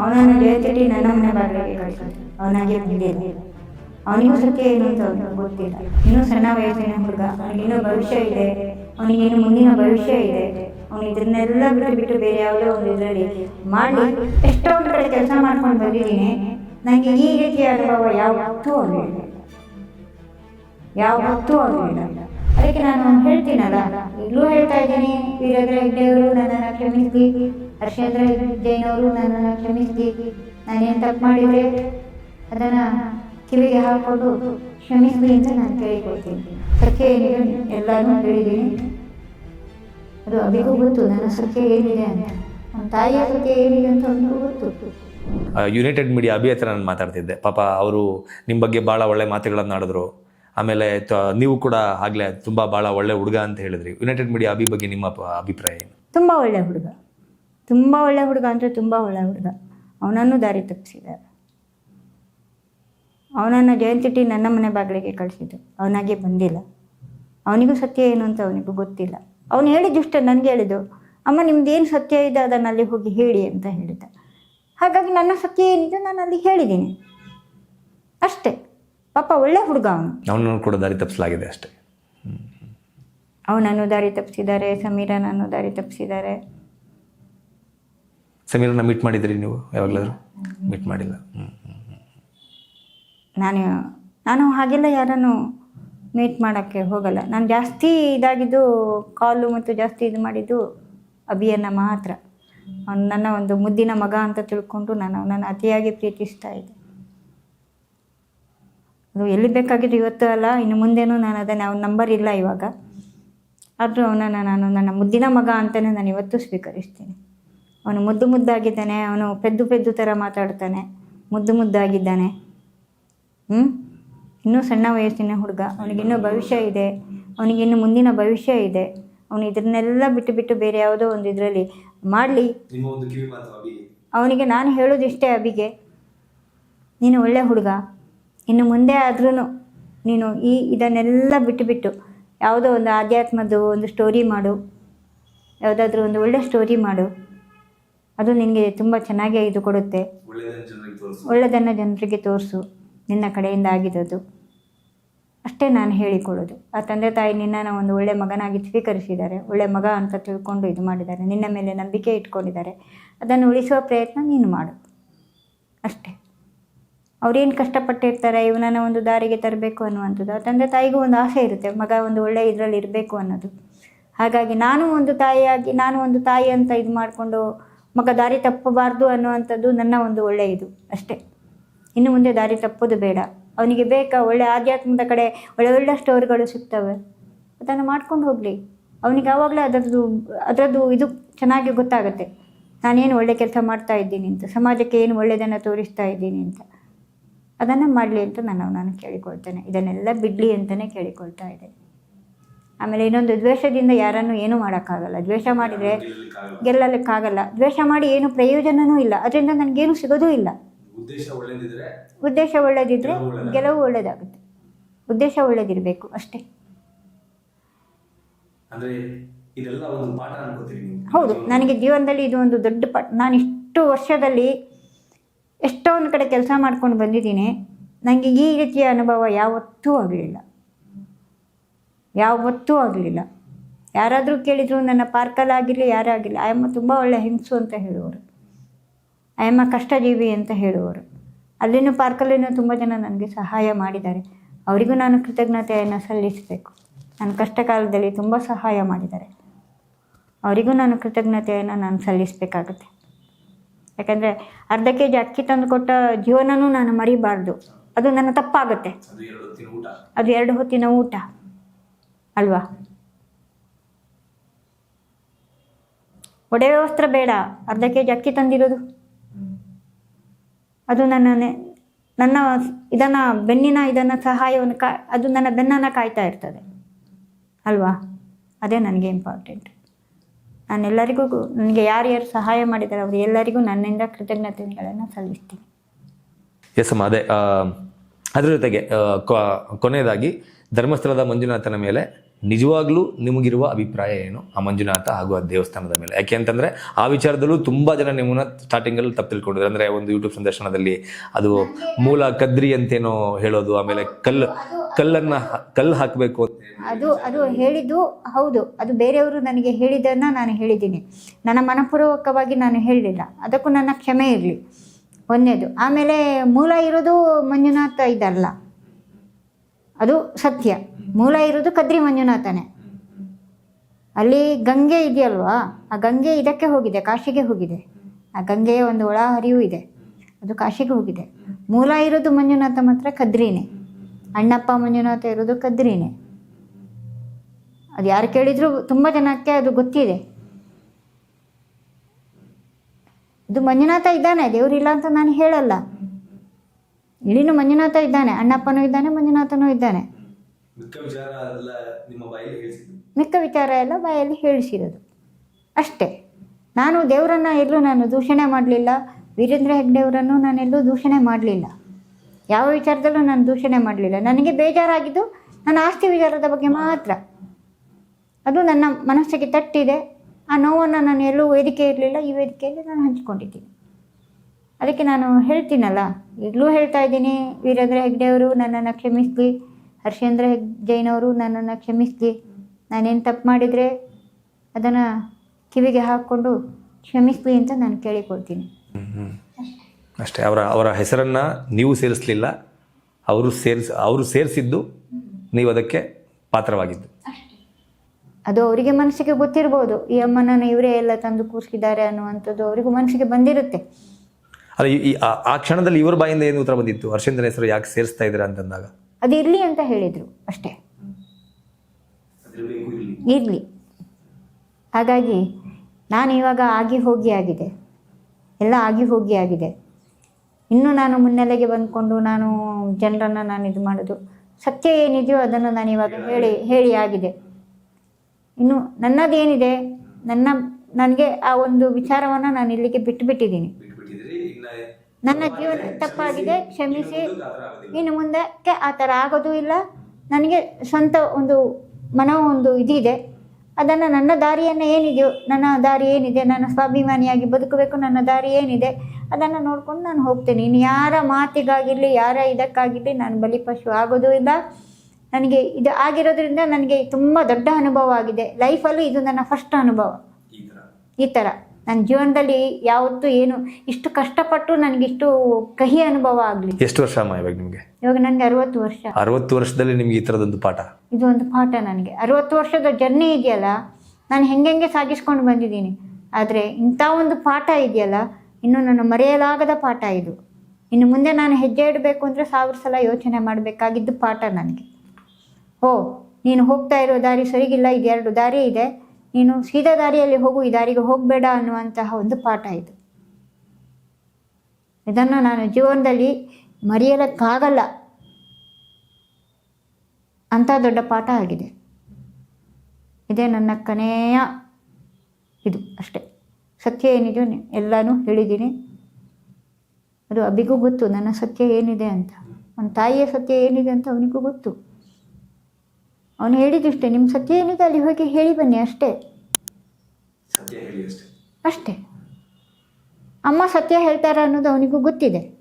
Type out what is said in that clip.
ಅವನನ್ನು ಜಯತಿಟಿ ನನ್ನ ಮನೆ ಬಾಗಿಲಿಗೆ ಕಳಿಸಿದ್ರು. ಅವನಾಗೆ ಬಂದಿಲ್ಲ ಅವನಿಗೂ ಸತ್ಯ ಏನು ಅಂತ ಗೊತ್ತಿಲ್ಲ. ಇನ್ನೂ ಸಣ್ಣ ವಯಸ್ಸಿನ ಹುಡುಗ. ಅವನಿಗಿನ್ನೂ ಭವಿಷ್ಯ ಇದೆ. ಅವನಿಗೇನು ಮುಂದಿನ ಭವಿಷ್ಯ ಇದೆ. ಅವನು ಇದನ್ನೆಲ್ಲ ಬಿಟ್ಟು ಬಿಟ್ಟು ಬೇರೆ ಯಾವುದೋ ಒಂದು ಇದರಲ್ಲಿ ಮಾಡಿ ಎಷ್ಟೊಂದು ಕಡೆ ಕೆಲಸ ಮಾಡ್ಕೊಂಡು ಬಂದಿದ್ದೀನಿ. ನನಗೆ ಈ ರೀತಿಯ ಅನುಭವ ಯಾವತ್ತೂ ಆಗಲಿಲ್ಲ. ಯಾವತ್ತೂ ಆಗಲಿಲ್ಲ. ಅದಕ್ಕೆ ನಾನು ಹೇಳ್ತೀನಲ್ಲ ಈಗಲೂ ಹೇಳ್ತಾ ಇದ್ದೀನಿ. ವೀರೇಂದ್ರ ಹೆಗ್ಡೆಯವರು ನನ್ನನ್ನು ಕ್ಷಮಿಸಿ. ಹರ್ಷೇಂದ್ರ ಜೈನವರು ನನ್ನನ್ನು ಕ್ಷಮಿಸಿ. ನಾನೇನು ತಪ್ಪು ಮಾಡಿದ್ರೆ ಅದನ್ನು ಕಿವಿಗೆ ಹಾಕೊಂಡು ಕ್ಷಮಿಸಿ ಅಂತ ನಾನು ಕೇಳಿಕೊಳ್ತೀನಿ. ಸಖ್ಯ ಏನಿದೆ ಎಲ್ಲರೂ ಹೇಳಿದ್ದೀನಿ. ಅದು ಅಭಿಗೂ ಗೊತ್ತು ನನ್ನ ಸಖ್ಯ ಏನಿದೆ ಅಂತ. ನಮ್ಮ ತಾಯಿಯ ಸಖ್ಯ ಏನಿದೆ ಅಂತ ಅವನಿಗೂ ಗೊತ್ತು. ಯುನೈಟೆಡ್ ಮೀಡಿಯಾ ಅಭಿ ಹತ್ರ ನಾನು ಮಾತಾಡ್ತಿದ್ದೆ. ಪಾಪ ಅವರು ನಿಮ್ಮ ಬಗ್ಗೆ ಭಾಳ ಒಳ್ಳೆ ಮಾತುಗಳನ್ನು ಆಡಿದ್ರು. ಆಮೇಲೆ ತ- ನೀವು ಕೂಡ ಆಗಲೇ ತುಂಬ ಭಾಳ ಒಳ್ಳೆ ಹುಡುಗ ಅಂತ ಹೇಳಿದ್ರಿ. ಯುನೈಟೆಡ್ ಮೀಡಿಯಾ ಅಭಿ ಬಗ್ಗೆ ನಿಮ್ಮ ಅಭಿಪ್ರಾಯ ಏನು? ತುಂಬ ಒಳ್ಳೆ ಹುಡುಗ. ತುಂಬ ಒಳ್ಳೆ ಹುಡುಗ ಅಂದರೆ ತುಂಬ ಒಳ್ಳೆ ಹುಡುಗ. ಅವನನ್ನು ದಾರಿ ತಪ್ಪಿಸಿದ್ದಾರೆ. ಅವನನ್ನು ಜಯಂತಿಟಿ ನನ್ನ ಮನೆ ಬಾಗಿಲಿಗೆ ಕಳಿಸಿದ್ದು. ಅವನಾಗೆ ಬಂದಿಲ್ಲ. ಅವನಿಗೂ ಸತ್ಯ ಏನು ಅಂತ ಅವನಿಗೂ ಗೊತ್ತಿಲ್ಲ. ಅವನು ಹೇಳಿದ್ದಷ್ಟೇ ನನಗೆ ಹೇಳಿದ್ದು. ಅಮ್ಮ ನಿಮ್ದು ಏನು ಸತ್ಯ ಇದೆ ಅದನ್ನು ಅಲ್ಲಿ ಹೋಗಿ ಹೇಳಿ ಅಂತ ಹೇಳಿದ್ದ. ಹಾಗಾಗಿ ನನ್ನ ಸತ್ಯ ಏನಿದೆ ನಾನು ಅಲ್ಲಿ ಹೇಳಿದ್ದೀನಿ. ಅಷ್ಟೇ. ಪಾಪ ಒಳ್ಳೆ ಹುಡುಗ ಅವನು. ಅವನನ್ನು ಕೂಡ ದಾರಿ ತಪ್ಪಿಸಲಾಗಿದೆ ಅಷ್ಟೇ. ಅವನನ್ನು ದಾರಿ ತಪ್ಪಿಸಿದ್ದಾರೆ ಸಮೀರನನ್ನು ದಾರಿ ತಪ್ಪಿಸಿದ್ದಾರೆ. ಸಮೀರನ್ನ ಮೀಟ್ ಮಾಡಿದ್ರಿ ನೀವು? ಯಾವಾಗಲಾದರೂ? ಮೀಟ್ ಮಾಡಿಲ್ಲ. ನಾನು ನಾನು ಹಾಗೆಲ್ಲ ಯಾರನ್ನು ಮೀಟ್ ಮಾಡೋಕ್ಕೆ ಹೋಗಲ್ಲ. ನಾನು ಜಾಸ್ತಿ ಇದಾಗಿದ್ದು ಕಾಲು ಮತ್ತು ಜಾಸ್ತಿ ಇದು ಮಾಡಿದ್ದು ಅಭಿಯನ್ನ ಮಾತ್ರ. ಅವನು ನನ್ನ ಒಂದು ಮುದ್ದಿನ ಮಗ ಅಂತ ತಿಳ್ಕೊಂಡು ನಾನು ಅವನನ್ನು ಅತಿಯಾಗಿ ಪ್ರೀತಿಸ್ತಾ ಇದ್ದೆ. ಅದು ಎಲ್ಲಿ ಬೇಕಾಗಿದ್ದು ಇವತ್ತು ಅಲ್ಲ ಇನ್ನು ಮುಂದೇನೂ ನಾನು ಅದನ್ನು ಅವನ ನಂಬರ್ ಇಲ್ಲ ಇವಾಗ. ಆದರೂ ಅವನನ್ನು ನಾನು ನನ್ನ ಮುದ್ದಿನ ಮಗ ಅಂತಲೇ ನಾನು ಇವತ್ತು ಸ್ವೀಕರಿಸ್ತೀನಿ. ಅವನು ಮುದ್ದು ಮುದ್ದಾಗಿದ್ದಾನೆ ಅವನು ಪೆದ್ದು ಪೆದ್ದು ಥರ ಮಾತಾಡ್ತಾನೆ. ಮುದ್ದು ಮುದ್ದಾಗಿದ್ದಾನೆ. ಹ್ಞೂ ಇನ್ನೂ ಸಣ್ಣ ವಯಸ್ಸಿನ ಹುಡುಗ. ಅವನಿಗಿನ್ನೂ ಭವಿಷ್ಯ ಇದೆ. ಅವನಿಗಿನ್ನು ಮುಂದಿನ ಭವಿಷ್ಯ ಇದೆ. ಅವನು ಇದನ್ನೆಲ್ಲ ಬಿಟ್ಟು ಬಿಟ್ಟು ಬೇರೆ ಯಾವುದೋ ಒಂದು ಇದರಲ್ಲಿ ಮಾಡಲಿ. ಅವನಿಗೆ ನಾನು ಹೇಳೋದು ಇಷ್ಟೇ ಅಬಿಗೆ ನೀನು ಒಳ್ಳೆ ಹುಡುಗ. ಇನ್ನು ಮುಂದೆ ಆದ್ರೂ ನೀನು ಈ ಇದನ್ನೆಲ್ಲ ಬಿಟ್ಟು ಬಿಟ್ಟು ಯಾವುದೋ ಒಂದು ಆಧ್ಯಾತ್ಮದ್ದು ಒಂದು ಸ್ಟೋರಿ ಮಾಡು. ಯಾವುದಾದ್ರೂ ಒಂದು ಒಳ್ಳೆ ಸ್ಟೋರಿ ಮಾಡು. ಅದು ನಿನಗೆ ತುಂಬ ಚೆನ್ನಾಗಿ ಇದು ಕೊಡುತ್ತೆ. ಒಳ್ಳೆಯದನ್ನು ಜನರಿಗೆ ತೋರಿಸು. ನಿನ್ನ ಕಡೆಯಿಂದ ಆಗಿರೋದು ಅಷ್ಟೇ ನಾನು ಹೇಳಿಕೊಳ್ಳೋದು. ಆ ತಂದೆ ತಾಯಿ ನಿನ್ನನ್ನು ಒಂದು ಒಳ್ಳೆ ಮಗನಾಗಿ ಸ್ವೀಕರಿಸಿದ್ದಾರೆ. ಒಳ್ಳೆ ಮಗ ಅಂತ ತಿಳ್ಕೊಂಡು ಇದು ಮಾಡಿದ್ದಾರೆ. ನಿನ್ನ ಮೇಲೆ ನಂಬಿಕೆ ಇಟ್ಕೊಂಡಿದ್ದಾರೆ. ಅದನ್ನು ಉಳಿಸುವ ಪ್ರಯತ್ನ ನೀನು ಮಾಡು. ಅಷ್ಟೇ. ಅವ್ರೇನು ಕಷ್ಟಪಟ್ಟಿರ್ತಾರೆ? ಇವನನ್ನು ಒಂದು ದಾರಿಗೆ ತರಬೇಕು ಅನ್ನುವಂಥದ್ದು. ಆ ತಂದೆ ತಾಯಿಗೂ ಒಂದು ಆಸೆ ಇರುತ್ತೆ. ಮಗ ಒಂದು ಒಳ್ಳೆ ಇದರಲ್ಲಿ ಇರಬೇಕು ಅನ್ನೋದು. ಹಾಗಾಗಿ ನಾನು ಒಂದು ತಾಯಿಯಾಗಿ ನಾನು ಒಂದು ತಾಯಿ ಅಂತ ಇದು ಮಾಡಿಕೊಂಡು ಮಗ ದಾರಿ ತಪ್ಪಬಾರ್ದು ಅನ್ನುವಂಥದ್ದು ನನ್ನ ಒಂದು ಒಳ್ಳೆಯ ಇದು ಅಷ್ಟೇ. ಇನ್ನು ಮುಂದೆ ದಾರಿ ತಪ್ಪೋದು ಬೇಡ. ಅವನಿಗೆ ಬೇಕಾ? ಒಳ್ಳೆ ಆಧ್ಯಾತ್ಮದ ಕಡೆ ಒಳ್ಳೆ ಒಳ್ಳೆ ಸ್ಟೋರ್ಗಳು ಸಿಗ್ತವೆ. ಅದನ್ನು ಮಾಡ್ಕೊಂಡು ಹೋಗಲಿ. ಅವನಿಗೆ ಆವಾಗಲೇ ಅದರದ್ದು ಅದರದ್ದು ಇದು ಚೆನ್ನಾಗಿ ಗೊತ್ತಾಗುತ್ತೆ. ನಾನೇನು ಒಳ್ಳೆ ಕೆಲಸ ಮಾಡ್ತಾ ಇದ್ದೀನಿ ಅಂತ, ಸಮಾಜಕ್ಕೆ ಏನು ಒಳ್ಳೆಯದನ್ನು ತೋರಿಸ್ತಾ ಇದ್ದೀನಿ ಅಂತ. ಅದನ್ನು ಮಾಡಲಿ ಅಂತ ನಾನು ನಾನು ಕೇಳಿಕೊಳ್ತೇನೆ. ಇದನ್ನೆಲ್ಲ ಬಿಡಲಿ ಅಂತಲೇ ಕೇಳಿಕೊಳ್ತಾ ಇದ್ದೇನೆ. ಆಮೇಲೆ ಇನ್ನೊಂದು ದ್ವೇಷದಿಂದ ಯಾರನ್ನು ಏನೂ ಮಾಡೋಕ್ಕಾಗಲ್ಲ. ದ್ವೇಷ ಮಾಡಿದರೆ ಗೆಲ್ಲಲಿಕ್ಕಾಗಲ್ಲ ದ್ವೇಷ ಮಾಡಿ ಏನು ಪ್ರಯೋಜನವೂ ಇಲ್ಲ. ಅದರಿಂದ ನನಗೇನು ಸಿಗೋದೂ ಇಲ್ಲ. ಉದ್ದೇಶ ಒಳ್ಳೆದಿದ್ರೆ ಗೆಲುವು ಒಳ್ಳೆಯದಾಗುತ್ತೆ ಉದ್ದೇಶ ಒಳ್ಳೆದಿರಬೇಕು ಅಷ್ಟೇ. ಹೌದು ನನಗೆ ಜೀವನದಲ್ಲಿ ಇದು ಒಂದು ದೊಡ್ಡ ಪಾಠ. ನಾನು ಇಷ್ಟು ವರ್ಷದಲ್ಲಿ ಎಷ್ಟೋ ಒಂದು ಕಡೆ ಕೆಲಸ ಮಾಡ್ಕೊಂಡು ಬಂದಿದ್ದೀನಿ. ನನಗೆ ಈ ರೀತಿಯ ಅನುಭವ ಯಾವತ್ತೂ ಆಗಲಿಲ್ಲ. ಯಾವತ್ತೂ ಆಗಲಿಲ್ಲ. ಯಾರಾದರೂ ಕೇಳಿದ್ರು ನನ್ನ ಪಾರ್ಕಲ್ಲಾಗಿರಲಿ ಯಾರೇ ಆಗಿರಲಿ ಆಯಮ್ಮ ತುಂಬ ಒಳ್ಳೆ ಹಿಂಸು ಅಂತ ಹೇಳುವರು ಆಯಮ್ಮ ಕಷ್ಟಜೀವಿ ಅಂತ ಹೇಳುವರು ಅಲ್ಲಿನೂ ಪಾರ್ಕಲ್ಲಿನೂ ತುಂಬ ಜನ ನನಗೆ ಸಹಾಯ ಮಾಡಿದ್ದಾರೆ. ಅವರಿಗೂ ನಾನು ಕೃತಜ್ಞತೆಯನ್ನು ಸಲ್ಲಿಸಬೇಕು. ನನ್ನ ಕಷ್ಟ ಕಾಲದಲ್ಲಿ ತುಂಬ ಸಹಾಯ ಮಾಡಿದ್ದಾರೆ. ಅವರಿಗೂ ನಾನು ಕೃತಜ್ಞತೆಯನ್ನು ನಾನು ಸಲ್ಲಿಸಬೇಕಾಗುತ್ತೆ. ಯಾಕಂದರೆ ಅರ್ಧ ಕೆ ಜಿ ಅಕ್ಕಿ ತಂದು ಕೊಟ್ಟ ಜೀವನನೂ ನಾನು ಮರಿಬಾರ್ದು. ಅದು ನನ್ನ ತಪ್ಪಾಗುತ್ತೆ. ಅದು ಎರಡು ಹೊತ್ತಿನ ಊಟ ಅದು ಎರಡು ಹೊತ್ತಿನ ಊಟ ಅಲ್ವಾ? ಒಡವೆ ವಸ್ತ್ರ ಬೇಡ. ಅರ್ಧ ಕೆ ಜಿ ಅಕ್ಕಿ ತಂದಿರೋದು. ಅದು ನನ್ನ ನನ್ನ ಇದನ್ನು, ಬೆನ್ನಿನ ಇದನ್ನು ಸಹಾಯವನ್ನು ಕಾ, ಅದು ನನ್ನ ಬೆನ್ನನ್ನು ಕಾಯ್ತಾ ಇರ್ತದೆ. ಅಲ್ವಾ? ಅದೇ ನನಗೆ ಇಂಪಾರ್ಟೆಂಟ್ ನಾನೆಲ್ಲರಿಗೂ ನನಗೆ ಯಾರ್ಯಾರು ಸಹಾಯ ಮಾಡಿದ್ದಾರೆ ಅವರು ಎಲ್ಲರಿಗೂ ನನ್ನಿಂದ ಕೃತಜ್ಞತೆಗಳನ್ನು ಸಲ್ಲಿಸ್ತೀನಿ. ಎಸ್ ಅಮ್ಮ ಅದೇ ಅದ್ರ ಜೊತೆಗೆ ಕೊನೆಯದಾಗಿ ಧರ್ಮಸ್ಥಳದ ಮಂಜುನಾಥನ ಮೇಲೆ ನಿಜವಾಗ್ಲೂ ನಿಮಗಿರುವ ಅಭಿಪ್ರಾಯ ಏನು? ಆ ಮಂಜುನಾಥ ಹಾಗೂ ಆ ದೇವಸ್ಥಾನದ ಮೇಲೆ. ಯಾಕೆ ಅಂತಂದ್ರೆ ಆ ವಿಚಾರದಲ್ಲೂ ತುಂಬಾ ಜನ ನಿಮ್ಮನ್ನ ಸ್ಟಾರ್ಟಿಂಗಲ್ಲಿ ತಪ್ಪು ತಿಳ್ಕೊಂಡಿದ್ರು ಅಂದ್ರೆ ಒಂದು ಯೂಟ್ಯೂಬ್ ಸಂದರ್ಶನದಲ್ಲಿ ಅದು ಮೂಲ ಕದ್ರಿ ಅಂತೇನೋ ಹೇಳೋದು, ಆಮೇಲೆ ಕಲ್ಲು, ಕಲ್ಲನ್ನ ಕಲ್ಲು ಹಾಕಬೇಕು ಅಂತ ಅದು ಅದು ಹೇಳಿದ್ದು ಹೌದು. ಅದು ಬೇರೆಯವರು ನನಗೆ ಹೇಳಿದ್ದನ್ನು ನಾನು ಹೇಳಿದ್ದೀನಿ. ನನ್ನ ಮನಪೂರ್ವಕವಾಗಿ ನಾನು ಹೇಳಲಿಲ್ಲ ಅದಕ್ಕೂ ನನ್ನ ಕ್ಷಮೆ ಇರಲಿ. ಒಂದೇದು ಆಮೇಲೆ ಮೂಲ ಇರೋದು ಮಂಜುನಾಥ ಇದಲ್ಲ ಅದು ಸತ್ಯ. ಮೂಲ ಇರೋದು ಕದ್ರಿ ಮಂಜುನಾಥನೇ ಅಲ್ಲಿ ಗಂಗೆ ಇದೆಯಲ್ವಾ? ಆ ಗಂಗೆ ಇದಕ್ಕೆ ಹೋಗಿದೆ, ಕಾಶಿಗೆ ಹೋಗಿದೆ. ಆ ಗಂಗೆಯ ಒಂದು ಒಳ ಹರಿವು ಇದೆ. ಅದು ಕಾಶಿಗೆ ಹೋಗಿದೆ. ಮೂಲ ಇರೋದು ಮಂಜುನಾಥ ಮಾತ್ರ ಕದ್ರಿನೇ. ಅಣ್ಣಪ್ಪ ಮಂಜುನಾಥ ಇರೋದು ಕದ್ರಿನೇ. ಅದು ಯಾರು ಕೇಳಿದ್ರು ತುಂಬ ಜನಕ್ಕೆ ಅದು ಗೊತ್ತಿದೆ. ಇದು ಮಂಜುನಾಥ ಇದ್ದಾನೆ, ದೇವರಿಲ್ಲ ಅಂತ ನಾನು ಹೇಳಲ್ಲ. ಇಲ್ಲಿನೂ ಮಂಜುನಾಥ ಇದ್ದಾನೆ, ಅಣ್ಣಪ್ಪನೂ ಇದ್ದಾನೆ ಮಂಜುನಾಥನೂ ಇದ್ದಾನೆ. ಮಿಕ್ಕ ವಿಚಾರ ಎಲ್ಲ ಬಾಯಲ್ಲಿ ಹೇಳಿಸಿರೋದು. ಅಷ್ಟೇ. ನಾನು ದೇವರನ್ನು ಎಲ್ಲೂ ನಾನು ದೂಷಣೆ ಮಾಡಲಿಲ್ಲ. ವೀರೇಂದ್ರ ಹೆಗ್ಡೆಯವರನ್ನು ನಾನೆಲ್ಲೂ ದೂಷಣೆ ಮಾಡಲಿಲ್ಲ. ಯಾವ ವಿಚಾರದಲ್ಲೂ ನಾನು ದೂಷಣೆ ಮಾಡಲಿಲ್ಲ. ನನಗೆ ಬೇಜಾರಾಗಿದ್ದು ನನ್ನ ಆಸ್ತಿ ವಿಚಾರದ ಬಗ್ಗೆ ಮಾತ್ರ. ಅದು ನನ್ನ ಮನಸ್ಸಿಗೆ ತಟ್ಟಿದೆ. ಆ ನೋವನ್ನು ನಾನು ಎಲ್ಲೂ ವೇದಿಕೆ ಇರಲಿಲ್ಲ. ಈ ವೇದಿಕೆಯಲ್ಲಿ ನಾನು ಹಂಚಿಕೊಂಡಿದ್ದೀನಿ. ಅದಕ್ಕೆ ನಾನು ಹೇಳ್ತೀನಲ್ಲ, ಈಗಲೂ ಹೇಳ್ತಾ ಇದ್ದೀನಿ, ವೀರೇಂದ್ರ ಹೆಗ್ಡೆಯವರು ನನ್ನನ್ನು ಕ್ಷಮಿಸಲಿ. ಹರ್ಷೇಂದ್ರ ಹೆಗ್ ಜೈನವರು ನನ್ನನ್ನು ಕ್ಷಮಿಸಲಿ. ನಾನೇನು ತಪ್ಪು ಮಾಡಿದರೆ ಅದನ್ನು ಕಿವಿಗೆ ಹಾಕ್ಕೊಂಡು ಕ್ಷಮಿಸಲಿ ಅಂತ ನಾನು ಕೇಳಿಕೊಳ್ತೀನಿ. ಅಷ್ಟೇ ಅವರ ಅವರ ಹೆಸರನ್ನು ನೀವು ಸೇರಿಸಲಿಲ್ಲ. ಅವರು ಸೇರಿಸಿ ಅವರು ಸೇರಿಸಿದ್ದು ನೀವು ಅದಕ್ಕೆ ಪಾತ್ರವಾಗಿದ್ದು. ಅದು ಅವರಿಗೆ ಮನಸ್ಸಿಗೆ ಗೊತ್ತಿರ್ಬೋದು. ಈ ಅಮ್ಮನನ್ನು ಇವರೇ ಎಲ್ಲ ತಂದು ಕೂರಿಸಿದ್ದಾರೆ ಅನ್ನುವಂಥದ್ದು ಅವರಿಗೂ ಮನಸ್ಸಿಗೆ ಬಂದಿರುತ್ತೆ. ಅಲ್ಲ ಈ- ಆ ಕ್ಷಣದಲ್ಲಿ ಇವರ ಬಾಯಿಂದ ಏನು ಉತ್ತರ ಬಂದಿತ್ತು? ಹರ್ಷೇಂದ್ರ ಹೆಸರು ಯಾಕೆ ಸೇರಿಸ್ತಾ ಇದ್ದೀರಾ ಅಂತಂದಾಗ? ಅದು ಇರಲಿ ಅಂತ ಹೇಳಿದರು ಅಷ್ಟೇ. ಇರಲಿ. ಹಾಗಾಗಿ ನಾನು ಇವಾಗ ಆಗಿ ಹೋಗಿ ಆಗಿದೆ. ಎಲ್ಲ ಆಗಿ ಹೋಗಿ ಆಗಿದೆ. ಇನ್ನು ನಾನು ಮುನ್ನೆಲೆಗೆ ಬಂದ್ಕೊಂಡು ನಾನು ಜನರನ್ನು ನಾನು ಇದು ಮಾಡೋದು ಸತ್ಯ ಏನಿದೆಯೋ ಅದನ್ನು ನಾನು ಇವಾಗ ಹೇಳಿ ಹೇಳಿ ಆಗಿದೆ. ಇನ್ನು ನನ್ನದೇನಿದೆ ನನ್ನ ನನಗೆ ಆ ಒಂದು ವಿಚಾರವನ್ನು ನಾನು ಇಲ್ಲಿಗೆ ಬಿಟ್ಟುಬಿಟ್ಟಿದ್ದೀನಿ ನನ್ನ ಜೀವನ ತಪ್ಪಾಗಿದೆ, ಕ್ಷಮಿಸಿ. ಇನ್ನು ಮುಂದಕ್ಕೆ ಆ ಥರ ಆಗೋದು ಇಲ್ಲ. ನನಗೆ ಸ್ವಂತ ಒಂದು ಮನೋ ಒಂದು ಇದಿದೆ. ಅದನ್ನು ನನ್ನ ದಾರಿಯನ್ನು ಏನಿದೆಯೋ, ನನ್ನ ದಾರಿ ಏನಿದೆ, ನನ್ನ ಸ್ವಾಭಿಮಾನಿಯಾಗಿ ಬದುಕಬೇಕು ನನ್ನ ದಾರಿ ಏನಿದೆ, ಅದನ್ನು ನೋಡ್ಕೊಂಡು ನಾನು ಹೋಗ್ತೇನೆ. ಇನ್ನು ಯಾರ ಮಾತಿಗಾಗಿರಲಿ, ಯಾರ ಇದಕ್ಕಾಗಿರಲಿ ನಾನು ಬಲಿಪಶು ಆಗೋದು ಇಲ್ಲ. ನನಗೆ ಇದು ಆಗಿರೋದ್ರಿಂದ ನನಗೆ ತುಂಬ ದೊಡ್ಡ ಅನುಭವ ಆಗಿದೆ. ಲೈಫಲ್ಲೂ ಇದು ನನ್ನ ಫಸ್ಟ್ ಅನುಭವ. ಈ ಥರ. ನನ್ನ ಜೀವನದಲ್ಲಿ ಯಾವತ್ತು ಏನು ಇಷ್ಟು ಕಷ್ಟಪಟ್ಟು ನನಗಿಷ್ಟು ಕಹಿ ಅನುಭವ ಆಗಲಿ. ಎಷ್ಟು ವರ್ಷ ಅಮ್ಮ ಇವಾಗ ನಿಮಗೆ? ಇವಾಗ ನನಗೆ ಅರವತ್ತು ವರ್ಷ. ಅರವತ್ತು ವರ್ಷದಲ್ಲಿ ನಿಮ್ಗೆ ಈ ಥರದೊಂದು ಪಾಠ? ಇದು ಒಂದು ಪಾಠ ನನಗೆ. ಅರವತ್ತು ವರ್ಷದ ಜರ್ನಿ ಇದೆಯಲ್ಲ ನಾನು ಹೆಂಗೆ ಸಾಗಿಸ್ಕೊಂಡು ಬಂದಿದ್ದೀನಿ. ಆದರೆ ಇಂಥ ಒಂದು ಪಾಠ ಇದೆಯಲ್ಲ ಇನ್ನು ನನ್ನ ಮರೆಯಲಾಗದ ಪಾಠ ಇದು. ಇನ್ನು ಮುಂದೆ ನಾನು ಹೆಜ್ಜೆ ಇಡಬೇಕು ಅಂದರೆ ಸಾವಿರ ಸಲ ಯೋಚನೆ ಮಾಡಬೇಕಾಗಿದ್ದು ಪಾಠ ನನಗೆ. ಓ ನೀನು ಹೋಗ್ತಾ ಇರೋ ದಾರಿ ಸರಿಗಿಲ್ಲ ಇದೆರಡು ದಾರಿ ಇದೆ. ನೀನು ಸೀದಾ ದಾರಿಯಲ್ಲಿ ಹೋಗು, ಈ ದಾರಿಗೆ ಹೋಗಬೇಡ ಅನ್ನುವಂತಹ ಒಂದು ಪಾಠ ಇದು. ಇದನ್ನು ನಾನು ಜೀವನದಲ್ಲಿ ಮರೆಯಲಕ್ಕಾಗಲ್ಲ. ಅಂಥ ದೊಡ್ಡ ಪಾಠ ಆಗಿದೆ. ಇದೇ ನನ್ನ ಕನೆಯ ಇದು ಅಷ್ಟೇ. ಸತ್ಯ ಏನಿದೆಯೋ ಎಲ್ಲನೂ ಹೇಳಿದ್ದೀನಿ. ಅದು ಅಬಿಗೂ ಗೊತ್ತು, ನನ್ನ ಸತ್ಯ ಏನಿದೆ ಅಂತ. ನನ್ನ ತಾಯಿಯ ಸತ್ಯ ಏನಿದೆ ಅಂತ ಅವನಿಗೂ ಗೊತ್ತು. ಅವನು ಹೇಳಿದಿಷ್ಟೇ ನಿಮ್ಮ ಸತ್ಯ ಏನಿದೆ ಅಲ್ಲಿ ಹೋಗಿ ಹೇಳಿ ಬನ್ನಿ ಅಷ್ಟೇ. ಅಷ್ಟೇ. ಅಮ್ಮ ಸತ್ಯ ಹೇಳ್ತಾರ ಅನ್ನೋದು ಅವನಿಗೂ ಗೊತ್ತಿದೆ.